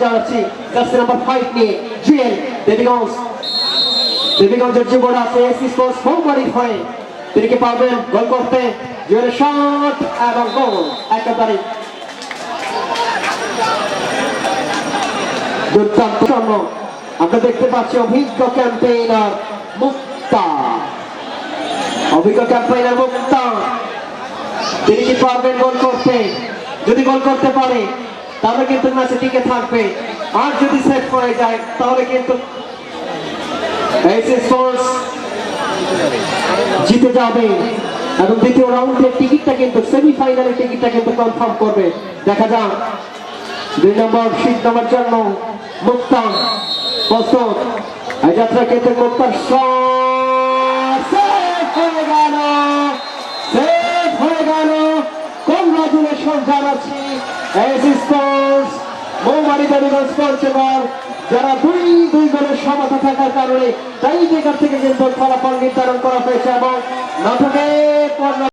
Jersey number five নিয়ে। দেবীগঞ্জ। দেবীগঞ্জের যুবরা আছে AC sports বৌমারির হয়ে তিনি কি পারবেন গোল করতে। শট এবং গোল দুর্দান্ত আমরা দেখতে পাচ্ছি অভিজ্ঞ ক্যাম্পেইনার মুক্তা। অভিজ্ঞ ক্যাম্পেইনার মুক্তা। তিনি কি পারবেন গোল করতে। যদি গোল করতে পারে তাহলে কিন্তু ম্যাচে টিকে থাকবে আর যদি সেট হয়ে যায়, তাহলে কিন্তু জিতে যাবে। এবং দ্বিতীয় রাউন্ডের টিকিটটা কিন্তু সেমিফাইনালের টিকিটটা কিন্তু কনফার্ম করবে। দেখা যাক। দুই নম্বর শীত নামার জন্য মুক্তা প্রস্তুত। এই যাত্রা কিন্তু মুক্তার হয়ে গেল। হয়ে গেল। কংগ্রাচুলেশন জানাচ্ছি এসি স্পোর্টস মৌমারি দেবীগঞ্জ পঞ্চগড় যারা দুই দুই গোলের সমতা থাকার কারণে টাই ব্রেকার থেকে কিন্তু ফলাফল নির্ধারণ করা হয়েছে এবং নাটকে